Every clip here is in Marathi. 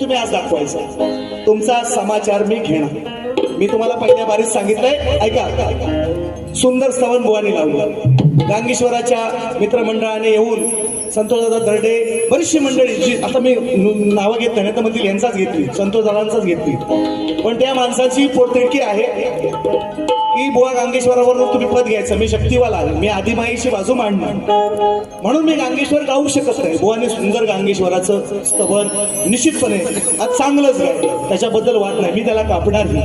तुम्ही आज दाखवायचा. तुमचा समाचार मी घेणार. मी तुम्हाला पहिल्या बारीत सांगितलंय ऐका. सुंदर स्तवन बुवानी लावलं. गांगेश्वराच्या मित्रमंडळाने येऊन संतोषदादा दर्डे बरीचशी मंडळी जी आता मी नावं घेत नाही तर म्हणतील यांचाच घेतली संतोषदादांचाच घेतली. पण त्या माणसाची पोटतिडकी आहे? की बुवा गांगेश्वरावरून तुम्ही पद घ्यायचं. मी शक्तीवाला मी आदिमाईची बाजू मांडणार. म्हणून मी गांगेश्वर गाऊ शकत नाही. बुवाने सुंदर गांगेश्वराचं स्तवन निश्चितपणे आज चांगलंच गाय त्याच्याबद्दल वाट नाही. मी त्याला कापणार नाही.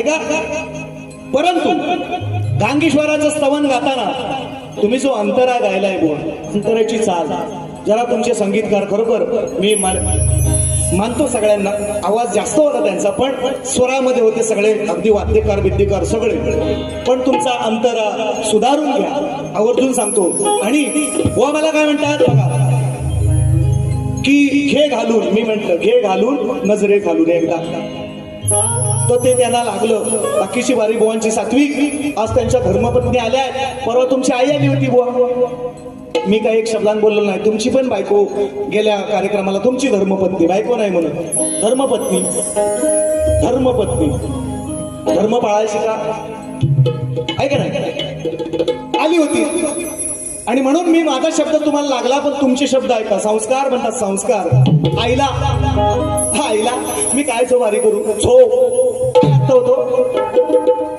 ऐका. परंतु गांगेश्वराचं स्तवन गाताना तुम्ही जो अंतरा गायलाय बुवा अंतराची चाल जरा तुमचे संगीतकार खरोखर मी मान- मानतो सगळ्यांना. आवाज जास्त होता त्यांचा पण स्वरामध्ये होते सगळे. अगदी वाद्यकार विद्यकार सगळे. पण तुमचा अंतरा सुधारून घ्या. आवर्जून सांगतो. आणि बुवा मला काय म्हणतात बघा. की घे घालून मी म्हंटल घे घालून नजरे घालून एकदा. तर ते त्यांना लागलं. बाकीची बारी बुवांची सात्विक. आज त्यांच्या धर्मपत्नी आल्या परवा तुमची आई आली होती बुवा. मी काही एक शब्दांत बोललो नाही. तुमची पण बायको गेल्या कार्यक्रमाला तुमची धर्मपत्नी बायको नाही म्हणून. धर्मपत्नी. धर्मपत्नी. धर्म पाळायची का? ऐका नाही? आली होती. आणि म्हणून मी माझा शब्द तुम्हाला लागला पण तुमचे शब्द ऐका. संस्कार म्हणतात संस्कार. आईला. हा आईला. मी काय जो करू? झो होतो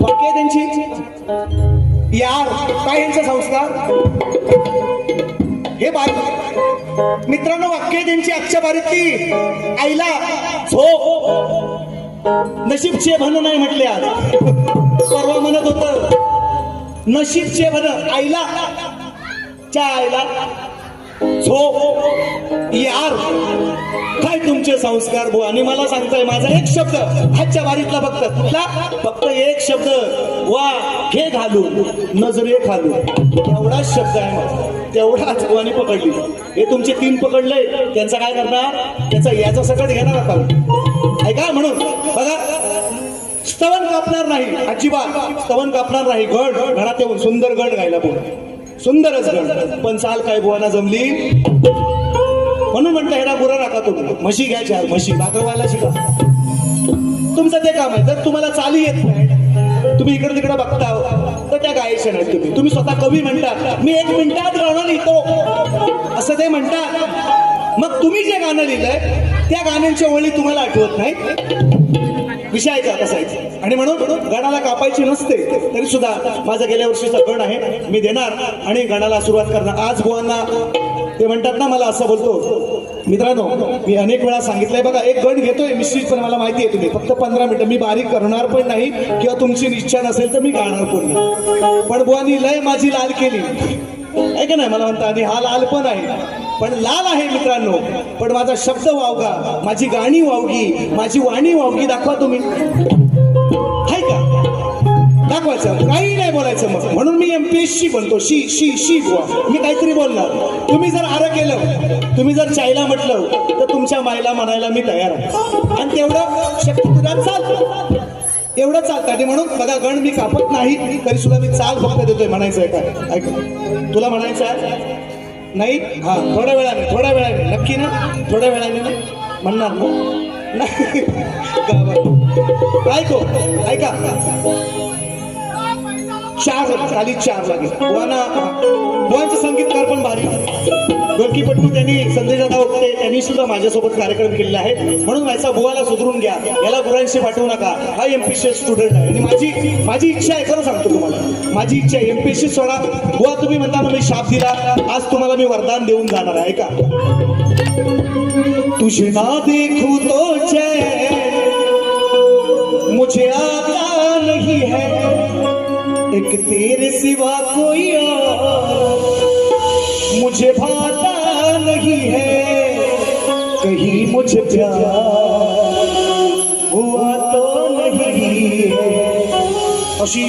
वाक्य त्यांची? यार काय यांचा संस्कार? हे बारी मित्रांनो वाक्य त्यांची आजच्या बारीतली आईला झो नशीबचे भन नाही म्हटले आज. परवा म्हणत होत नशीबचे भन आईला च्या आईला झोप यार काय तुमचे संस्कार भो आणि मला सांगताय माझा एक शब्द हातच्या बारीतला फक्त. कुठला? फक्त एक शब्द. वा हे घालू नजरे घालू एवढाच शब्द आहे माझा. तेवढाच बुवानी पकडली. हे तुमचे तीन पकडले त्यांचा काय करणार? त्याचा याचा सकट घेणार आता. ऐका म्हणून. बघा. स्तवन कापणार नाही अजिबात. स्तवन कापणार नाही. गड घरात येऊन सुंदर गड गायला बोल सुंदरच असं पण चाल काय बुवाना जमली? म्हणून म्हणतं ह्याला बुरा राखा तुम्ही म्हशी घ्या चार म्हशी. भाकरवायला शिका. तुमचं ते काम आहे. जर तुम्हाला चाली येत नाही तुम्ही इकडे तिकडे बघता तर त्या गायचे नाहीत तुम्ही. तुम्ही स्वतः कवी म्हणता मी एक मिनिटात गाणं लिहितो. असं ते म्हणतात मग तुम्ही जे गाणं लिहिलंय त्या गाण्यांच्या ओळी तुम्हाला आठवत नाही? विषयाचा असायचा आणि म्हणून गणाला कापायची नसते तरी सुद्धा माझा गेल्या वर्षीचा गण आहे मी देणार. आणि गणाला सुरुवात करणार आज बुवांना ते म्हणतात ना मला असं बोलतो मित्रांनो मी अनेक वेळा सांगितलंय बघा एक गण घेतोय निश्चितपणे मला माहिती आहे तुम्ही फक्त पंधरा मिनिटं मी बारीक करणार पण नाही किंवा तुमची इच्छा नसेल तर मी गाणार पण नाही. पण बुवानी लय माझी लाल केली. आहे का नाही मला म्हणता आणि हा लाल पण आहे. पण लाल आहे मित्रांनो पण माझा शब्द वावगा माझी गाणी वावगी माझी वाणी वावगी दाखवा तुम्ही. दाखवायचं काही नाही बोलायचं मग. म्हणून मी एम पी एस शी शी शी बुवा. मी काहीतरी बोलणार. तुम्ही जर आरं केलं तुम्ही जर चायला म्हटलं तर तुमच्या मायला म्हणायला मी तयार आहे. आणि तेवढं शक्य तुला चालतं एवढं चालतं. आणि म्हणून बघा गण मी कापत नाही तरी सुद्धा मी चाल फक्त देतोय म्हणायचं आहे काय? ऐक. तुला म्हणायचं आहे नाही? हा थोड्या वेळाने थोड्या वेळाने. नक्की ना? थोड्या वेळाने ना? म्हणणार ना? नाही. ऐको. ऐका. चार खाली चार लागेल बुवाना बुवांचे संगीतकार पण भारी. ढोलकीपट्टू त्यांनी संजय दादा होते त्यांनी सुद्धा माझ्यासोबत कार्यक्रम केलेला आहे म्हणून व्हायचा बुवाला सुधरून घ्या. याला गुरांशी पाठवू नका. हा एमपीसी स्टुडंट आहे. आणि माझी माझी इच्छा आहे खरं सांगतो तुम्हाला. माझी इच्छा आहे एमपीसी सोडा. बुवा तुम्ही म्हणता मी शाप दिला. आज तुम्हाला मी वरदान देऊन जाणार आहे. का तुझे ना देखू तो चैन एक तेरे सिवा कोई और। मुझे भाता नहीं है कहीं मुझे प्यार। हुआ तो नहीं है। अशी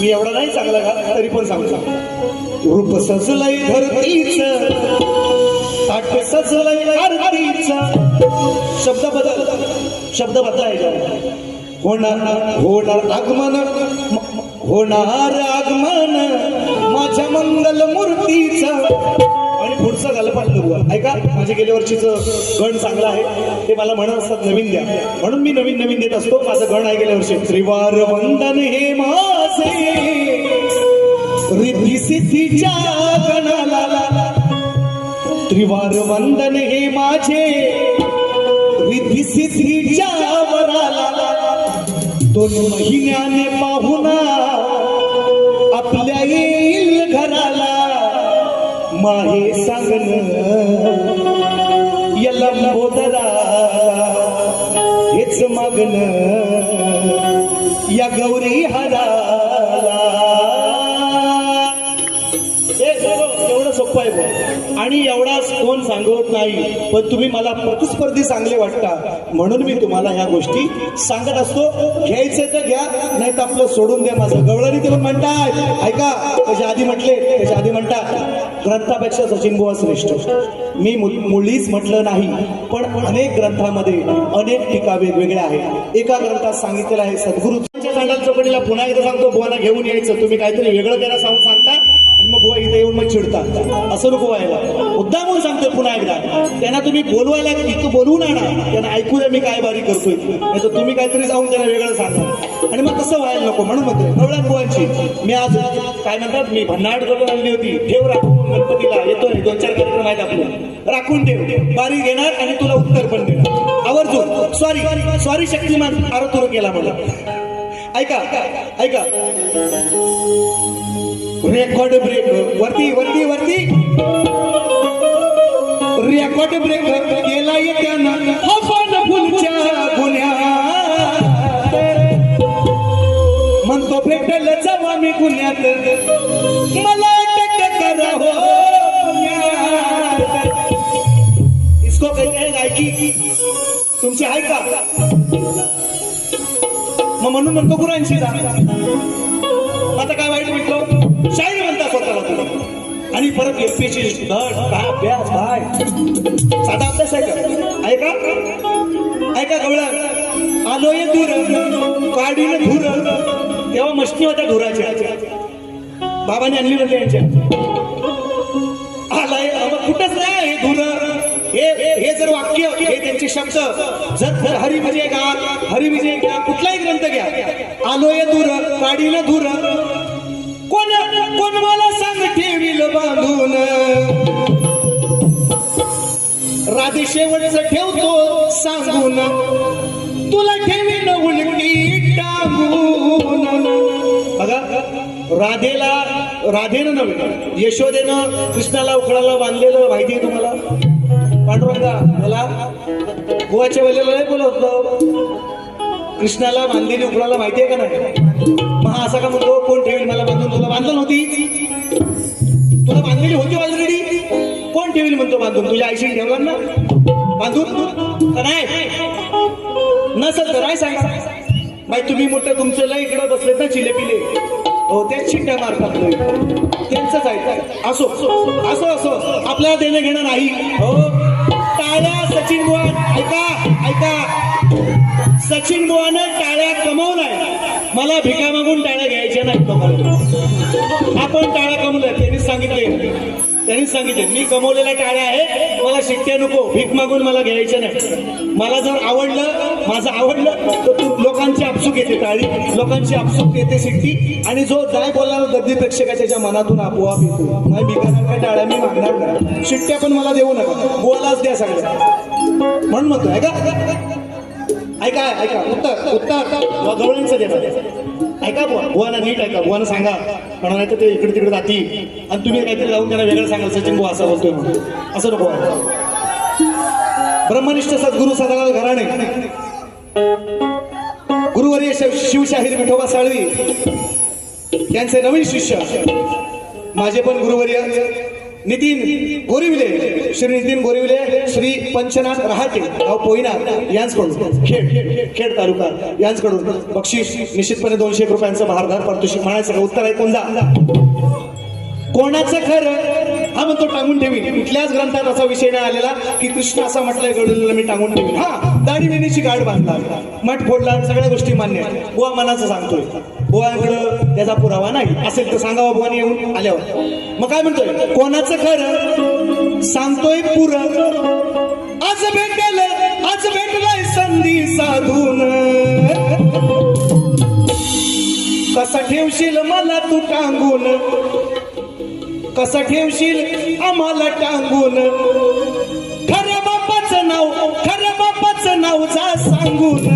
मी एवढा नाही चांगला का? तरी पण सांगतो रूप सजलय धरतीच ताट सजलय आरतीच शब्द बदल शब्द बदलायचा. होणार होणार आगमन होणार आगमन माझ्या मंगल मूर्तीचा आणि पुढचं झालं गलपाटलं ऐका माझ्या गेल्या वर्षीचं गण चांगलं आहे. ते मला म्हणत असतात नवीन द्या. म्हणून मी नवीन नवीन देत असतो. माझं गण आहे गेल्या वर्षी. त्रिवार वंदन हे माझे. रिद्धी सिद्धीच्या गणाला. त्रिवार वंदन हे माझे. रिद्धी सिद्धीच्या वराला. दोन महिन्याने पाहुणा माहे सांगन यला बोदरा हेच एवढं सोपं आहे आणि एवढाच कोण सांगत नाही पण तुम्ही मला प्रतिस्पर्धी चांगले वाटता म्हणून मी तुम्हाला ह्या गोष्टी सांगत असतो. घ्यायचे तर घ्या नाही तर आपलं सोडून द्या माझं. गवळणी ते पण ऐका त्याच्या आधी म्हटले त्याच्या आधी म्हणतात ग्रंथापेक्षा सचिन बुवा श्रेष्ठ. मी मु- म्हटलं नाही पण अनेक ग्रंथामध्ये अनेक टीका वेगवेगळ्या आहेत. एका ग्रंथात सांगितलेलं आहे सद्गुरूच्या सांगाल चौकटीला पुन्हा एकदा सांगतो बुवाला घेऊन यायचं. तुम्ही काहीतरी वेगळं त्याला सांगून सांग. बुवा इथं येऊन मग चिडता असं नको व्हायला. मुद्दा म्हणून सांगतोय पुन्हा एकदा. त्यांना तुम्ही बोलवायला इथं बोलवून आणा त्यांना ऐकू द्या मी काय बारी करतोय. नाही तर तुम्ही काहीतरी जाऊन त्यांना वेगळं सांगा. आणि मग तसं व्हायला नको म्हणून मग कवळ्या बुवांची. मी आज काय म्हणतात मी भन्नाट करून आणली होती. ठेव राखून गणपतीला. येतोय दोन चार कार्यक्रम आहेत आपले. राखून ठेव. बारी घेणार आणि तुला उत्तर पण देणार. आवर्जून. सॉरी सॉरी शक्तिमान आरोतुर केला मला ऐका ऐका. Record break. वरती वरती वरती. रेकॉर्ड ब्रेक केला त्यानं. हफन फुलच्या गुन्ह्यात म्हणतो भेटल जवा मी गुन्ह्यात. मला अटक करा हो इसको कहते हैं गायकी. तुमची आहे का? मग म्हणून म्हणतो गुरांशी आता काय वाईट म्हटलं शाहीर म्हणता स्वतःला तुम्ही आणि परत एमपीची धड काय अभ्यास काय? साधा अभ्यास आहे का? ऐका. ऐका गवळा. आलोय धुर काढीन धुर. तेव्हा मशनी होत्या धुराच्या. बाबाने आणली म्हणले यांच्या. आलाय कुठंच नाही हे धुर. हे हे जर वाक्य हे त्यांचे शब्द. जर जर हरी विजय गा हरी विजय घ्या कुठलाही ग्रंथ घ्या. आलोय दूर काढील धुर. राधे शेवटचं ठेवतो सांगून. तुला ठेवीन उलटी टांगून बघा राधेला राधेनं नव्हे यशोदेनं कृष्णाला उकळाला बांधलेलं माहिती आहे तुम्हाला? पांडुरंगा मला गोवाच्या वेळेला नाही बोलत कृष्णाला बांधलेली उकळाला माहिती आहे का नाही? मग असा का म्हणतो कोण ठेवीन मला बांधून तुला बांधलं नव्हती म्हणतो बांधून? तुझ्या आईशी ठेवला ना? बांधून? नाही. नसल तर नाही सांगा बाई तुम्ही मोठं तुमचं लय इकडं बसलेत ना चिलेपिले हो त्याच शिट्ट्या मारतात त्यांचंच आहे असो असो असो आपल्याला देणं घेणं नाही. हो. टाळ्या सचिन बुवा. ऐका ऐका. सचिन बुवानं टाळ्या कमवलाय मला भिका मागून टाळ्या घ्यायच्या नाहीत लोकांना आपण टाळ्या कमवल्या त्यांनी सांगितले त्यांनी सांगितले मी कमवलेल्या टाळ्या आहे मला शिट्ट्या नको भीक मागून मला घ्यायच्या नाही. मला जर आवडलं माझं आवडलं तर तू लोकांची आपसूक येते टाळी लोकांची आपसूक येते शिट्टी. आणि जो जाय बोलणारा गद्दी प्रेक्षकाच्या मनातून आपोआप येतो नाही भिकाणार काय टाळ्या? मी मागणार नाही शिट्ट्या पण मला देऊ नका. बोलाच द्या सगळ्या. म्हणून म्हणतो ऐका ऐका ऐका उत्तर उत्तर. गवळींचं देणार ऐका बुवा बुवाना नीट ऐका बुवाना सांगा. म्हणा नाही तर ते इकडे तिकडे जाती. आणि तुम्ही काहीतरी जाऊन त्यांना वेगळं सांगाल सचिन भाऊ असं बोलतोय म्हणून. असं नको ब्रह्मनिष्ठ सद्गुरू सदालाल घराणे. गुरुवर्य शिवशाहीर विठोबा साळवी. यांचे नवीन शिष्य. माझे पण गुरुवर्य. नितीन गोरिवले श्री नितीन गोरिवले श्री पंचनाथ रहाटे गाव पोयना यांचकडून खेड खेड तालुका यांचकडून बक्षीस निश्चितपणे दोनशे रुपयांचं भारधार पारितोषिक म्हणायचं उत्तर आहे कोणता? कोणाचं खरं? हा म्हणतो टांगून ठेवीन. कुठल्याच ग्रंथात असा विषय नाही आलेला की कृष्ण असा म्हटलंय गडूला मी टांगून ठेवीन. हा दाढी मेनीची गाठ बांधला मठ फोडला सगळ्या गोष्टी मान्य गोवा मनाचं सांगतोय. बुवाकडं त्याचा पुरावा नाही. असेल तर सांगावा बुवाने येऊन आल्यावर. मग काय म्हणतोय? कोणाचं खरं सांगतोय पुर? आज भेटेल आज भेटलाय संधी साधून. कसा ठेवशील मला तू टांगून? कसा ठेवशील आम्हाला टांगून? खऱ्या बापाचं नाव खऱ्या बापाचं नाव जा सांगून.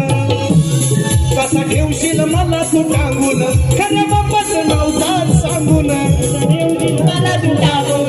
कसा ठेवशील मला तू टांगून खऱ्या बापाचं नाव जा सांगून. मला तुझा बोल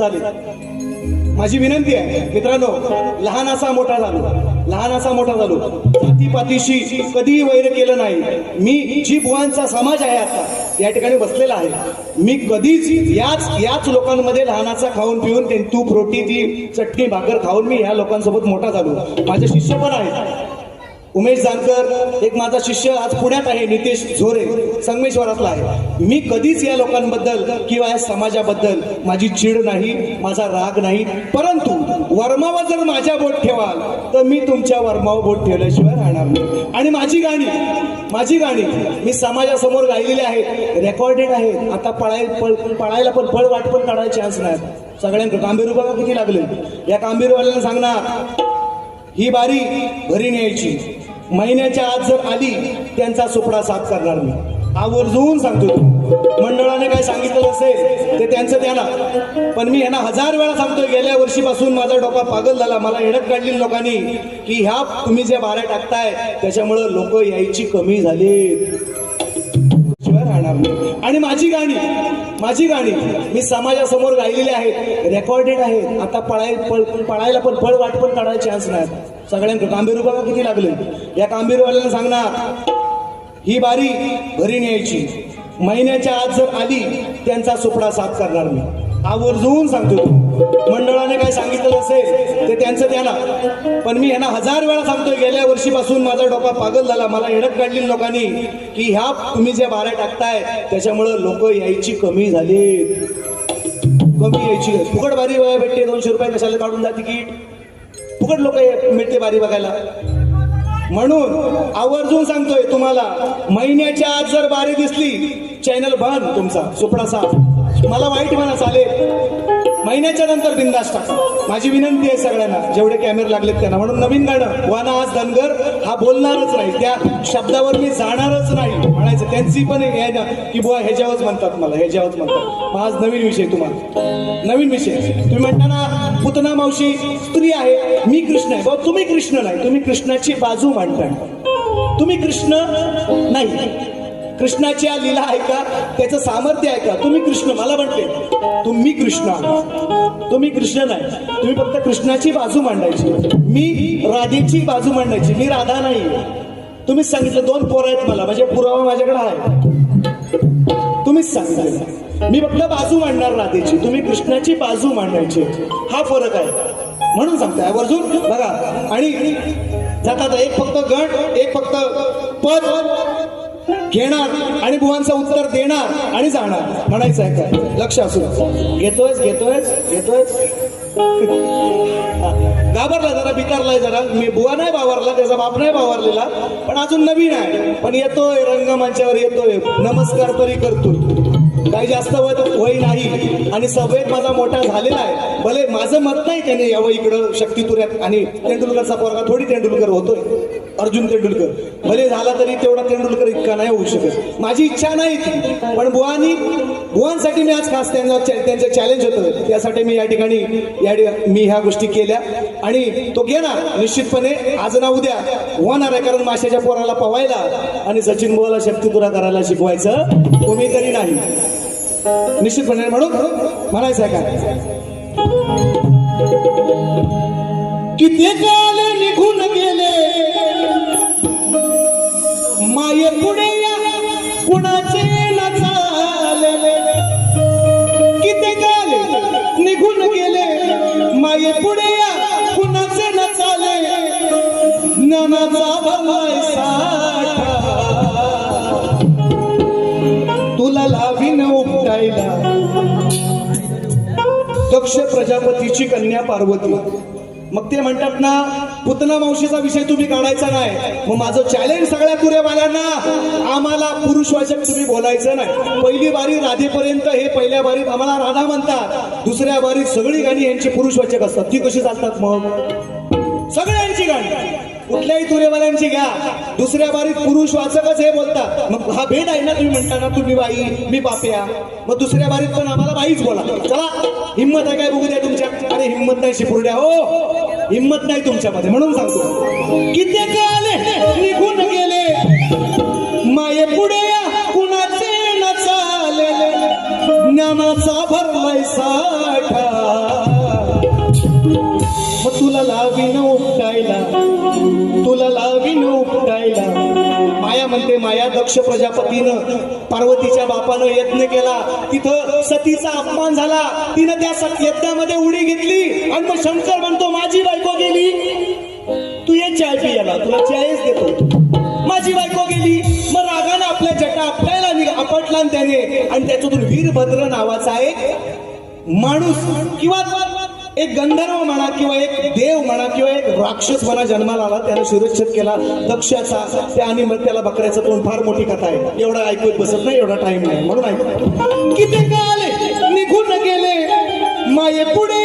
चालेल. माझी विनंती आहे मित्रांनो लहान असा मोठा झालो. लहान असा मोठा झालो. जातीपातीशी कधीही वैर केलं नाही. मी जी बुवांचा समाज आहे आता. या ठिकाणी बसलेला आहे. मी कधीच याच याच लोकांमध्ये लहानाचा खाऊन पिऊन ते तूप रोटी ती चटणी भाकर खाऊन मी ह्या लोकांसोबत मोठा झालो. माझे शिष्य पण आहेत. उमेश जानकर एक माझा शिष्य आज पुण्यात आहे नितेश झोरे संगमेश्वरातला आहे. मी कधीच या लोकांबद्दल किंवा या समाजाबद्दल माझी चिड नाही माझा राग नाही परंतु वर्मावर जर माझ्या बोट ठेवाल तर मी तुमच्या वर्मावर बोट ठेवल्याशिवाय राहणार नाही. आणि माझी गाणी माझी गाणी मी समाजासमोर गायलेली आहेत रेकॉर्डेड आहेत. आता पळाय पळ पळायला पण पळ वाट पण काढायला चान्स नाही. सगळ्यांकडे कांबेरू बघा किती लागले. या कांबेरूवाल्यांना सांगणार ही बारी भरी न्यायची महिन्याच्या आत जर आली त्यांचा सुपडा साफ करणार मी. आवर्जून सांगतो तो. मंडळाने काय सांगितलं असेल ते त्यांचं त्यांना पण मी यांना हजार वेळा सांगतोय गेल्या वर्षीपासून माझा डोका पागल झाला. मला हेडत काढली लोकांनी की ह्या तुम्ही जे बाऱ्या टाकताय त्याच्यामुळं लोक यायची कमी झाली आणि माझी गाणी माझी गाणी. मी समाजासमोर गायलेली आहेत रेकॉर्डेड आहेत. आता पळाय पळ पळायला पण पळ वाट पण काढायला चान्स नाही. सगळ्यांकडे कांबेरू बघा किती लागले? या कांबेरूवाल्यांना सांगणार ही बारी भरी न्यायची महिन्याच्या आज जर आली त्यांचा सुपडा साफ करणार मी. आवर्जून सांगतो. तू मंडळाने काय सांगितलं असेल ते त्यांचं त्यांना पण मी यांना हजार वेळा सांगतोय गेल्या वर्षीपासून माझा डोका पागल झाला. मला हेडत काढली लोकांनी की ह्या तुम्ही जे बाऱ्या टाकताय त्याच्यामुळं लोक यायची कमी झाली कमी यायची. फुकट बारी बघायला भेटते दोनशे रुपये कशाला काढून जा तिकीट फुकट लोक मिळते बारी बघायला. म्हणून आवर्जून सांगतोय तुम्हाला महिन्याच्या आत जर बारी दिसली चॅनल बंद तुमचा सुपडा साफ. मला वाईट म्हणा चालेल. महिन्याच्या नंतर बिंदास टाका माझी विनंती आहे सगळ्यांना जेवढे कॅमेरे लागलेत त्यांना. म्हणून नवीन गाणं वाना आज धनगर हा बोलणारच नाही. त्या शब्दावर मी जाणारच नाही म्हणायचं. त्यांची पण एक आहे ना की बुवा ह्याच्यावरच म्हणतात मला ह्याच्यावरच म्हणतात. मग आज नवीन विषय तुम्हाला. नवीन विषय तुम्ही म्हणता ना पुतना मावशी स्त्री आहे मी कृष्ण आहे. बाबा तुम्ही कृष्ण नाही. तुम्ही कृष्णाची बाजू मांडताय. तुम्ही कृष्ण नाही. कृष्णाची लीला आहे का? त्याचं सामर्थ्य ऐका तुम्ही कृष्ण मला म्हटले. तुम्ही कृष्ण तुम्ही कृष्ण नाही. तुम्ही फक्त कृष्णाची बाजू मांडायची. मी राधेची बाजू मांडायची. मी राधा नाही. तुम्हीच सांगितलं दोन पोरं आहेत मला. म्हणजे पुरावा माझ्याकडे आहे. तुम्हीच सांगितलं. मी फक्त बाजू मांडणार राधेची. तुम्ही कृष्णाची बाजू मांडायची. हा फरक आहे. म्हणून सांगताय. वर्जून बघा. आणि जातात एक फक्त गण एक फक्त पद. घेणार आणि बुवांचं उत्तर देणार आणि जाणार. म्हणायचं आहे काय? लक्ष असू घेतोयस घेतोयस घेतोयस? घाबरला जरा बिकारलाय जरा. मी बुवा नाही बावरला त्याचा बाप नाही बावरलेला पण अजून नवीन आहे. पण येतोय रंगमंचावर येतोय. नमस्कार तरी करतोय. काही जास्त वय वय नाही आणि सभेत माझा मोठा झालेला आहे. भले माझं मत नाही त्याने यावं इकडं शक्ती तुऱ्यात आणि तेंडुलकरचा पोरगा थोडी तेंडुलकर होतोय. अर्जुन तेंडुलकर. भले झाला तरी तेवढा तेंडुलकर इतका नाही होऊ शकत. माझी इच्छा नाही ती. पण बुवानी बुवांसाठी मी आज खास त्यांना त्यांचं चॅलेंज होतं. त्यासाठी मी या ठिकाणी या ठिकाणी मी ह्या गोष्टी केल्या. आणि तो घेणार निश्चितपणे आज ना उद्या होणार आहे. कारण माशाच्या पोराला पवायला आणि सचिन बुवाला शक्तिपुरा करायला शिकवायचं तुम्ही तरी नाही. निश्चितपणे म्हणून म्हणायचं आहे काय किती काल निघून गेले. माये पुढे या कुणाचे न किती काल निघून गेले. माये पुढे या कुणाचे न चाले ज्ञानाचा भरलाय तुला लावीन उपटायला. दक्ष प्रजापतीची कन्या पार्वती. मग ते म्हणतात ना पुतना मावशीचा विषय तुम्ही काढायचा नाही. मग माझं चॅलेंज सगळ्या तुरेवाल्यांना आम्हाला पुरुषवाचक तुम्ही बोलायचं नाही. पहिली बारी राधेपर्यंत हे पहिल्या बारीत आम्हाला राधा म्हणतात. दुसऱ्या बारीत सगळी गाणी यांची पुरुषवाचक असतात. ती कशी चालतात मग? सगळ्यांची गाणी. कुठल्याही तुरेवाल्यांची घ्या. दुसऱ्या बारीत पुरुष वाचकच हे बोलतात. मग हा भेद आहे ना तुम्ही म्हणता ना तुम्ही बाई मी पाप्या. मग दुसऱ्या बारीत पण आम्हाला बाईच बोला. चला हिंमत आहे काय बघू द्या तुमच्या? अरे हिंमत नाही शिपुरड्या. हो. हिंमत नाही तुमच्यामध्ये म्हणून सांगतो. किती आले निघून गेले. माये पुढे कुणाचे न चालले. ज्ञानाचा भरलाय साठा. मग तुला लावीन उपटायला तुला लावीन उपटायला. माया म्हणते माया दक्ष प्रजापतीनं पार्वतीच्या बापानं यत्न केला. तिथं सतीचा अपमान झाला. तिनं त्या यज्ञामध्ये उडी घेतली. आणि मग शंकर म्हणतो माझी तुला चायच देतो. माझी बायको गेली मग रागानं आपल्या जटा आपटायला आपटला त्याने. आणि त्याच्यातून वीरभद्र नावाचा एक माणूस किंवा एक गंधर्व म्हणा किंवा एक देव म्हणा किंवा एक राक्षस म्हणा जन्माला आला त्याने शिरच्छेद केला. दक्षाचा त्या आणि मग त्याला बकऱ्याचं तोंड फार मोठी कथा आहे. एवढा ऐकून बसत नाही एवढा टाइम नाही. म्हणून ऐकू किती काल निघून गेले. माये पुढे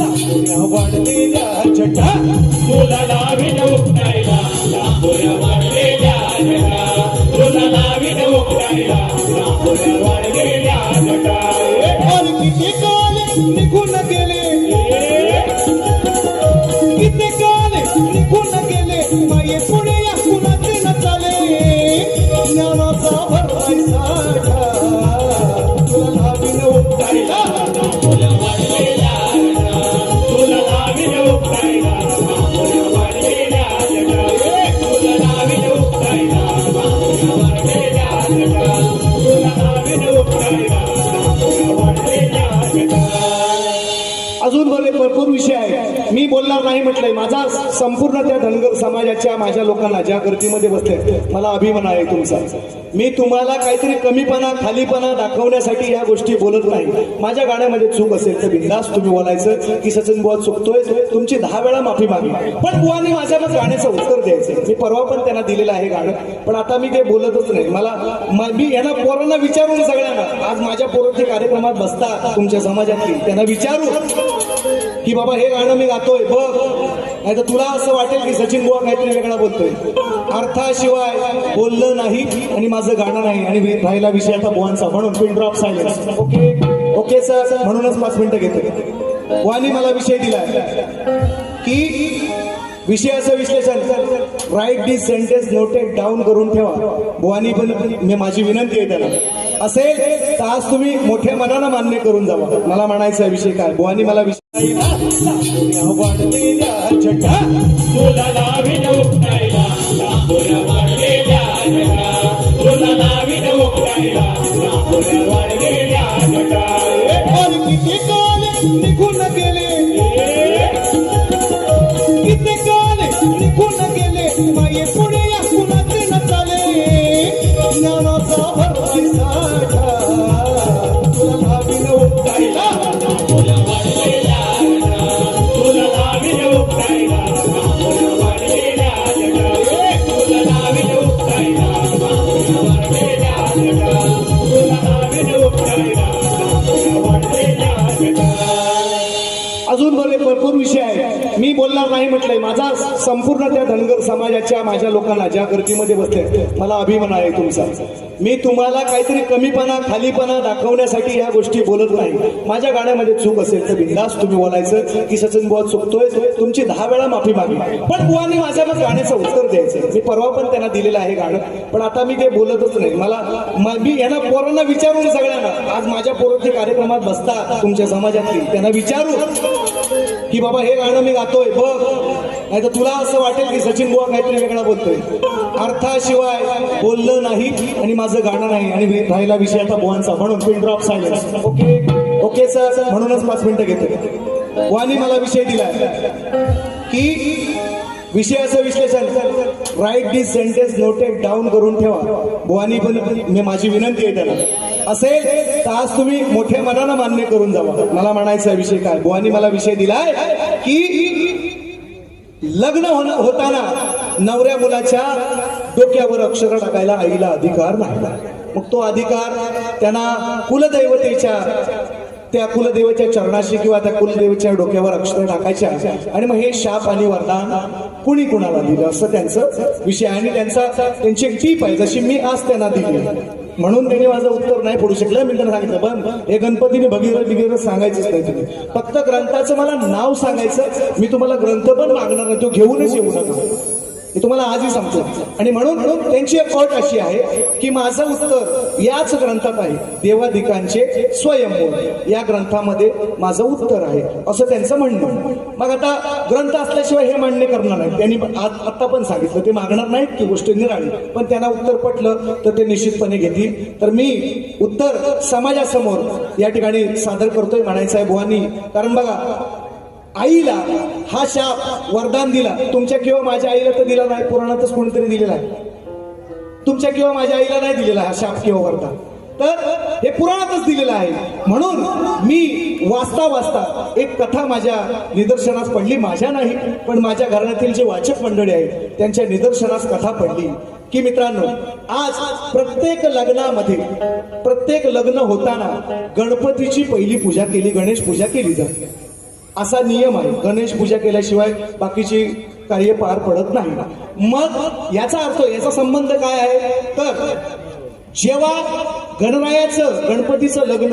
वाढलेल्या तुला लावीन लांबोऱ्या वाढलेल्या तुला लावीन लांबोऱ्या वाढलेल्या किती काल निघून गेले? म्हटलंय संपूर्ण त्या धनगर समाजाच्या माझ्या लोकांना ज्या गर्दीमध्ये बसले मला अभिमान आहे तुमचा. मी तुम्हाला काहीतरी कमीपणा खालीपणा दाखवण्यासाठी या गोष्टी बोलत नाही. माझ्या गाण्यामध्ये चूक असेल तर बिंदास तुम्ही बोलायचं. की सचिन बुवा चुकतोय तुमची दहा वेळा माफी मागली. पण बुवानी माझ्या मग गाण्याचं उत्तर द्यायचं. मी परवा पण त्यांना दिलेलं आहे गाणं. पण आता मी ते बोलतच नाही. मला मी यांना पोरांना विचारून सगळ्यांना आज माझ्या पोरांच्या कार्यक्रमात बसता तुमच्या समाजातील त्यांना विचारू की बाबा हे गाणं मी गातोय बघ. नाही तर तुला असं वाटेल की सचिन बुवा काहीतरी वेगळा बोलतोय. अर्थाशिवाय बोललं नाही आणि माझं गाणं नाही आणि राहिला विषय आता बुवांचा. म्हणून pin drop silence okay okay sir म्हणूनच पाच मिनिटं घेतोय बुवानी मला विषय दिला की विषयाचं विश्लेषण. Write this sentence noted down करून ठेवा. बुवानी पण मी माझी विनंती आहे त्याला. असेल तर आज तुम्ही मोठ्या मनानं मान्य करून जावा. मला म्हणायचा विषय काय? बुवानी मला विषय वाढलेल्या जटा तुला लावीन उपटायला संपूर्ण त्या धनगर समाजाच्या माझ्या लोकांना ज्या गर्दीमध्ये बसले मला अभिमान आहे तुमचा. मी तुम्हाला काहीतरी कमीपणा खालीपणा दाखवण्यासाठी ह्या गोष्टी बोलत नाही. माझ्या गाण्यामध्ये चूक असेल तर बिंदास तुम्ही बोलायचं. की सचिन बुवा चुकतोय तुमची दहा वेळा माफी मागली. पण बुवांनी माझ्या मग गाण्याचं उत्तर द्यायचं. मी परवा पण त्यांना दिलेलं आहे गाणं. पण आता मी ते बोलतच नाही. मला मी यांना पोरांना विचारून सगळ्यांना आज माझ्या पोरांच्या कार्यक्रमात बसता तुमच्या समाजातली त्यांना विचारू. की बाबा हे गाणं मी गातोय बघ. नाही तर तुला असं वाटेल की सचिन बुवा काहीतरी वेगळा बोलतोय. अर्थाशिवाय बोललं नाही आणि माझं गाणं नाही आणि राहिला विषय आता बुवांचा. म्हणून pin drop silence okay okay sir म्हणूनच पाच मिनिटं घेते बुवानी मला विषय दिला की विषयाचं विश्लेषण. Write this sentence noted down करून ठेवा. बुवानी पण मी माझी विनंती आहे त्याला. असेल तर आज तुम्ही मोठ्या मनानं मान्य करून जावा. मला म्हणायचा विषय काय? बुवानी मला विषय दिलाय की लग्न होणं होताना नवऱ्या मुलाच्या डोक्यावर अक्षर टाकायला आईला अधिकार नाही. मग तो अधिकार त्यांना कुलदैवतेच्या त्या कुलदेवाच्या चरणाशी किंवा त्या कुलदेवाच्या डोक्यावर अक्षर टाकायच्या. आणि मग हे शाप आणि वरदान कुणी कुणाला दिलं? असं त्यांचं विषय आणि त्यांचा त्यांची एक टीप आहे. जशी मी आज त्यांना दिली. म्हणून त्यांनी माझं उत्तर नाही पडू शकलं. मी त्यांना सांगितलं पण हे गणपतीने भगीरथ बिगीरथ सांगायचंच नाही तुम्ही फक्त ग्रंथाचं मला नाव सांगायचं. मी तुम्हाला ग्रंथ पण मागणार नाही. तो घेऊनच येऊ नका. हे तुम्हाला आजही सांगतो आणि म्हणून त्यांची एक अट अशी आहे की माझं उत्तर याच ग्रंथात आहे. देवाधिकांचे स्वयंभू या ग्रंथामध्ये माझं उत्तर आहे. असं त्यांचं म्हणणं मग आता ग्रंथ असल्याशिवाय हे मान्य करणार नाही त्यांनी आत्ता पण सांगितलं. ते मागणार नाहीत की गोष्ट निराळी. पण त्यांना उत्तर पटलं तर ते निश्चितपणे घेतील. तर मी उत्तर समाजासमोर या ठिकाणी सादर करतोय म्हणायचं आहे भुवानी कारण बघा आईला हा शाप वरदान दिला. तुमच्या किंवा माझ्या आईला तर दिला नाही पुराणातच कोणीतरी दिलेला आहे. तुमच्या किंवा माझ्या आईला नाही दिलेला हा शाप किंवा वरदान. तर हे पुराणातच दिलेलं आहे. म्हणून मी वाचता वाचता एक कथा माझ्या निदर्शनास पडली. माझ्या नाही पण माझ्या घराण्यातील जे वाचक मंडळी आहेत त्यांच्या निदर्शनास कथा पडली. की मित्रांनो आज प्रत्येक लग्नामध्ये प्रत्येक लग्न होताना गणपतीची पहिली पूजा केली गणेश पूजा केली जाते. असा नियम आहे. गणेश पूजा केल्याशिवाय बाकीची कार्य पार पडत नाही. मग याचा अर्थ याचा संबंध काय आहे? तर जेव्हा गणरायाचं गणपतीचं लग्न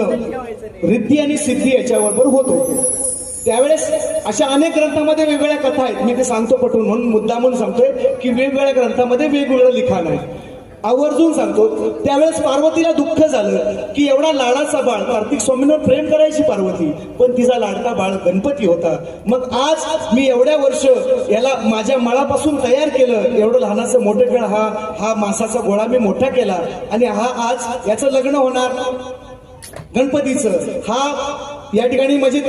रिद्धी आणि सिद्धी याच्याबरोबर होत होते त्यावेळेस अशा अनेक ग्रंथामध्ये वेगवेगळ्या कथा आहेत. मी ते सांगतो पटवून म्हणून मुद्दामून सांगतोय की वेगवेगळ्या ग्रंथामध्ये वेगवेगळं लिखाण आहे. आवर्जून सांगतो त्यावेळेस पार्वतीला दुःख झालं की एवढा लाडाचा बाळ कार्तिक स्वामींवर प्रेम करायची पार्वती पण तिचा लाडका बाळ गणपती होता. मग आज मी एवढ्या वर्ष याला माझ्या मळापासून तयार केलं एवढं लहानाचं मोठं खेळ हा हा मासाचा गोळा मी मोठा केला आणि हा आज याचं लग्न होणार. गणपतीचं हा या ठिकाणी म्हणजे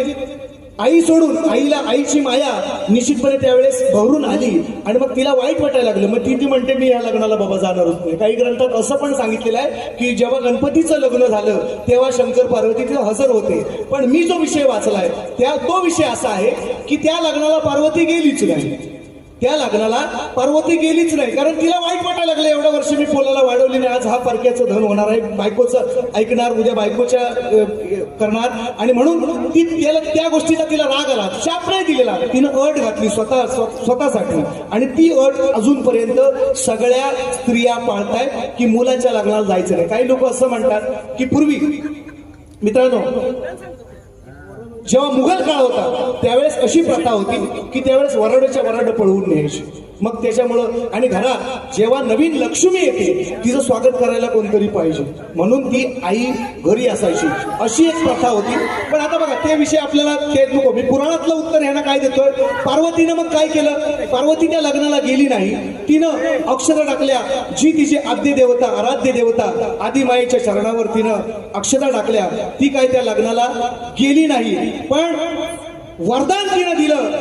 आई सोडून आईला आईची माया निश्चितपणे त्यावेळेस भरून आली. आणि मग तिला वाईट वाटायला लागलं. मग ती ती म्हणते मी या लग्नाला बाबा जाणारच नाही म्हणजे काही ग्रंथात असं पण सांगितलेलं आहे की जेव्हा गणपतीचं लग्न झालं तेव्हा शंकर पार्वती तिथे हजर होते. पण मी जो विषय वाचलाय त्या तो विषय असा आहे की त्या लग्नाला पार्वती गेलीच नाही. त्या लग्नाला पार्वती गेलीच नाही. कारण तिला वाईट वाटायला लागलं. एवढ्या वर्ष मी पोलाला वाढवली नाही आज हा परक्याचं धन होणार आहे. बायकोचं ऐकणार उद्या बायकोच्या करणार. आणि म्हणून ती त्याला त्या गोष्टीचा तिला राग आला. शाप नाही दिलेला. तिनं अट घातली स्वतः स्व- स्वतःसाठी. आणि ती अट अजूनपर्यंत सगळ्या स्त्रिया पाळताय की मुलाच्या लग्नाला जायचं नाही. काही लोक असं म्हणतात की पूर्वी मित्रांनो जेव्हा मुघल काळ होता त्यावेळेस अशी प्रथा होती की त्यावेळेस वराडच्या वराड पळवून न्यायची. मग त्याच्यामुळं आणि घरात जेव्हा नवीन लक्ष्मी येते तिचं स्वागत करायला कोणतरी पाहिजे. म्हणून ती आई घरी असायची. अशी एक प्रथा होती. पण आता बघा ते विषय आपल्याला ते नको. मी पुराणातलं उत्तर ह्यांना काय देतोय? पार्वतीनं मग काय केलं? पार्वती त्या लग्नाला गेली नाही. तिनं अक्षरं टाकल्या. जी तिची आद्य देवता आराध्य देवता आदिमायेच्या चरणावर तिनं अक्षता टाकल्या. ती काय त्या लग्नाला गेली नाही. पण वरदान तिनं दिलं.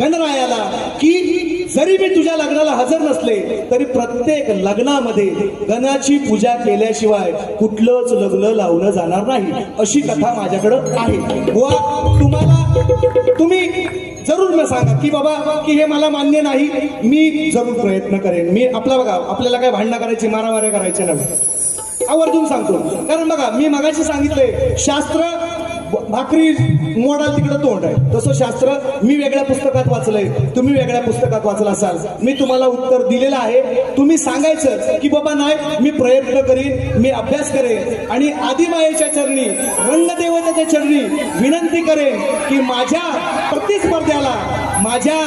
गणरायाला की जरी मी तुझ्या लग्नाला हजर नसले तरी प्रत्येक लग्नामध्ये गणाची पूजा केल्याशिवाय कुठलंच लग्न लावलं जाणार नाही. अशी कथा माझ्याकडं आहे. बुवा तुम्हाला तुम्ही जरूर मला सांगा की बाबा की हे मला मान्य नाही. मी जरूर प्रयत्न करेन. मी आपला बघा आपल्याला काय भांडणं करायची मारामाऱ्या करायच्या नव्हे. आवर्जून सांगतो. कारण बघा मी मगाशी सांगितलंय शास्त्र भाकरी मोडाल तिकडं तोंड आहे. तसं शास्त्र मी वेगळ्या पुस्तकात वाचलंय. तुम्ही वेगळ्या पुस्तकात वाचला असाल. मी तुम्हाला उत्तर दिलेलं आहे. तुम्ही सांगायचं की बाबा नाही मी प्रयत्न करीन मी अभ्यास करेन. आणि आदिमायेच्या चरणी रंगदेवतेच्या चरणी विनंती करेन की माझ्या प्रतिस्पर्ध्याला माझ्या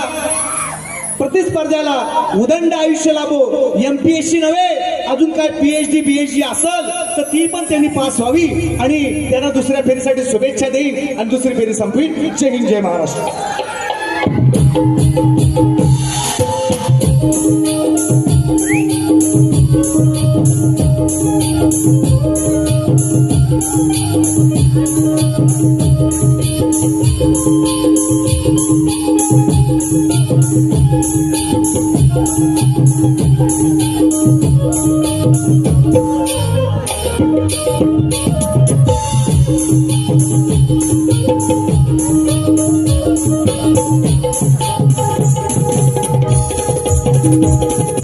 प्रतिस्पर्ध्याला उदंड आयुष्य लाभो एमपीएससी नव्हे अजून काय पीएचडी बीएचडी असल तर ती पण त्यांनी पास व्हावी आणि त्यांना दुसऱ्या फेरीसाठी शुभेच्छा देईन आणि दुसरी फेरी संपवी. जय हिंद जय महाराष्ट्र. Thank you.